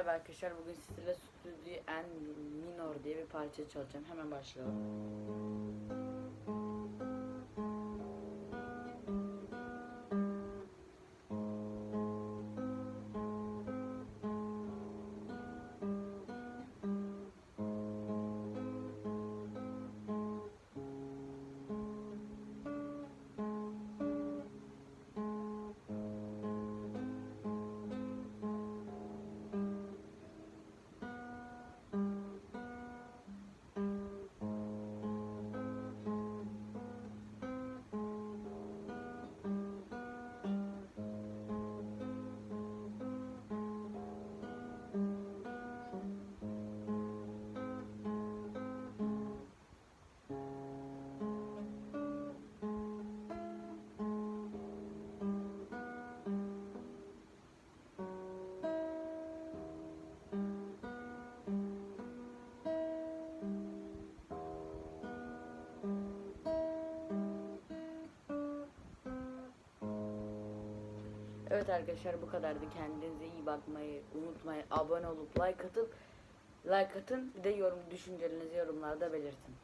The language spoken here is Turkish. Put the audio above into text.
Merhaba arkadaşlar bugün sizlerle Studio en Minor diye bir parça çalacağım. Hemen başlayalım. Evet arkadaşlar bu kadardı. Kendinize iyi bakmayı unutmayın. Abone olup like atıp like atın. Bir de yorum düşüncelerinizi yorumlarda belirtin.